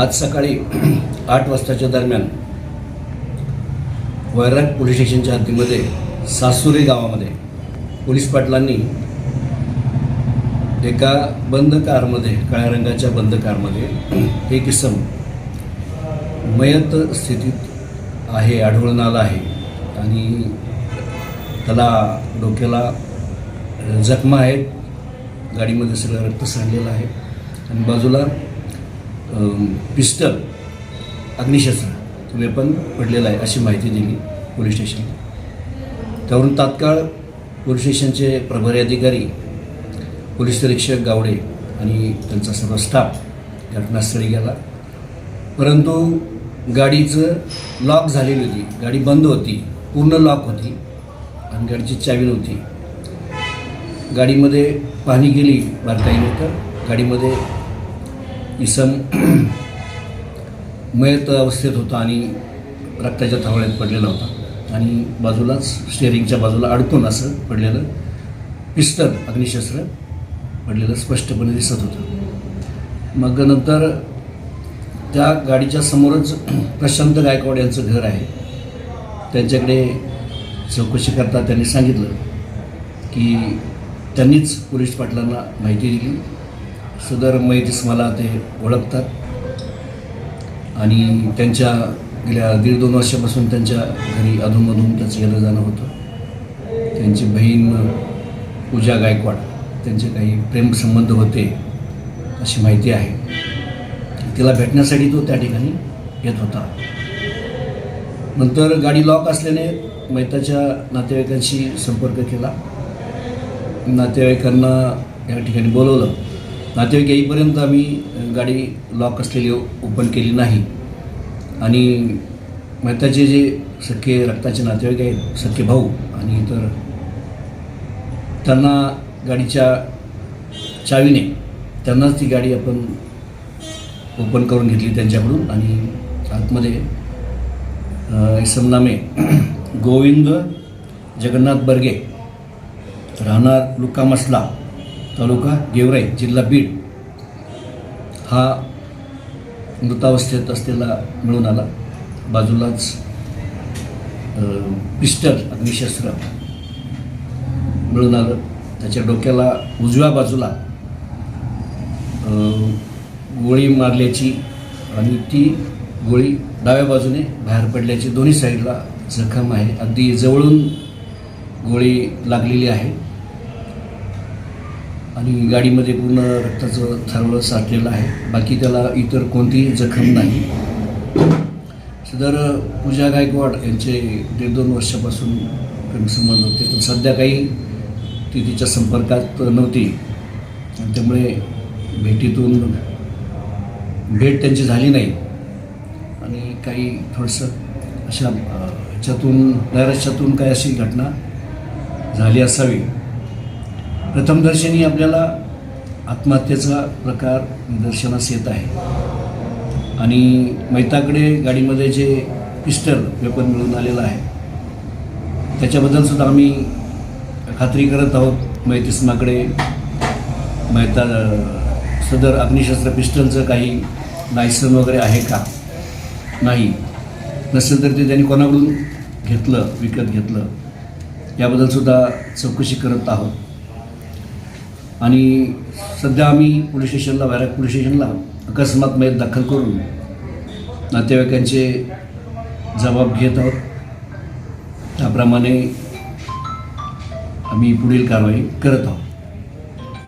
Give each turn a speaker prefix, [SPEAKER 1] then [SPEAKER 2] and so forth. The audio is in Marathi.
[SPEAKER 1] आज सकाळी आठ वाजताच्या दरम्यान वैराग पोलीस स्टेशनच्या हद्दीमध्ये सासुरी गावामध्ये पोलीस पाटलांनी एका बंद कारमध्ये काळ्या रंगाच्या बंद कारमध्ये एक इसम मयत स्थितीत आहे आढळून आला आहे आणि त्याला डोक्याला जखमा आहेत. गाडीमध्ये सगळं रक्त सांडलेलं आहे. आणि बाजूला पिस्टल अग्निशस्त्र वेपन पडलेलं आहे अशी माहिती दिली पोलीस स्टेशनला त्यावरून तात्काळ पोलीस स्टेशनचे प्रभारी अधिकारी पोलीस निरीक्षक गावडे आणि त्यांचा सर्व स्टाफ घटनास्थळी गेला. परंतु गाडीचं लॉक झालेली होती गाडी बंद होती पूर्ण लॉक होती आणि गाडीची चावी नव्हती. गाडीमध्ये पाहणी गेली बारकाईने तर गाडीमध्ये इसम मयत अवस्थेत होता आणि रक्ताच्या थावळ्यात पडलेला होता. आणि बाजूलाच स्टेअरिंगच्या बाजूला अडकून असं पडलेलं पिस्टल अग्निशस्त्र पडलेलं स्पष्टपणे दिसत होतं. मग नंतर त्या गाडीच्या समोरच प्रशांत गायकवाड यांचं घर आहे. त्यांच्याकडे चौकशी करता त्यांनी सांगितलं की त्यांनीच पोलीस पाटलांना माहिती दिली. सदर जिस्माला ते ओळखतात. आणि त्यांच्या गेल्या दीड दोन वर्षापासून त्यांच्या घरी अधूनमधून त्याचं येणं जाणं होतं. त्यांची बहीण पूजा गायकवाड त्यांचे काही प्रेमसंबंध होते अशी माहिती आहे. तिला भेटण्यासाठी तो त्या ठिकाणी येत होता. नंतर गाडी लॉक असल्याने मैताच्या नातेवाईकांशी संपर्क केला. नातेवाईकांना या ठिकाणी बोलवलं. नातेवाईक येईपर्यंत आम्ही गाडी लॉक असलेली ओपन केली नाही. आणि मेहताचे जे सख्खे रक्ताचे नातेवाईक आहेत सख्खे भाऊ आणि इतर त्यांना गाडीच्या चावीने त्यांनाच ती गाडी आपण ओपन करून घेतली त्यांच्याकडून आणि आतमध्ये इसमनामे गोविंद जगन्नाथ बर्गे राहणार लुकामसला तालुका गेवराई जिल्हा बीड हा मृतावस्थेत असलेला मिळून आला. बाजूलाच पिस्टल अग्निशस्त्र मिळून आलं. त्याच्या डोक्याला उजव्या बाजूला गोळी मारल्याची आणि ती गोळी डाव्या बाजूने बाहेर पडल्याची दोन्ही साईडला जखम आहे. अगदी जवळून गोळी लागलेली आहे. आणि गाडीमध्ये पूर्ण रक्ताचं थारवळं साठलेलं आहे. बाकी त्याला इतर कोणतीही जखम नाही. सदर पूजा गायकवाड यांचे दीड दोन वर्षापासून प्रेमसंबंध होते. पण सध्या काही ती तिच्या संपर्कात नव्हती. त्यामुळे भेटीतून भेट त्यांची झाली नाही. आणि काही थोडंसं अशा ह्याच्यातून नैराश्यातून काही अशी घटना झाली असावी. प्रथमदर्शनी आपल्याला आत्महत्येचा प्रकार निदर्शनास येत आहे. आणि मैताकडे गाडीमध्ये जे पिस्टल वेपन मिळून आलेलं आहे त्याच्याबद्दलसुद्धा आम्ही खात्री करत आहोत. मैतिस्माकडे मैता सदर अग्निशस्त्र पिस्टलचं काही लायसन वगैरे आहे का? नाही. नसेल तर ते त्यांनी कोणाकडून घेतलं विकत घेतलं याबद्दलसुद्धा चौकशी करत आहोत. आणि सध्या आम्ही पोलीस स्टेशनला वैराग पोलीस स्टेशनला अकस्मात मयत दाखल करून नातेवाईकांचे जबाब घेत आहोत. त्याप्रमाणे आम्ही पुढील कारवाई करत आहोत.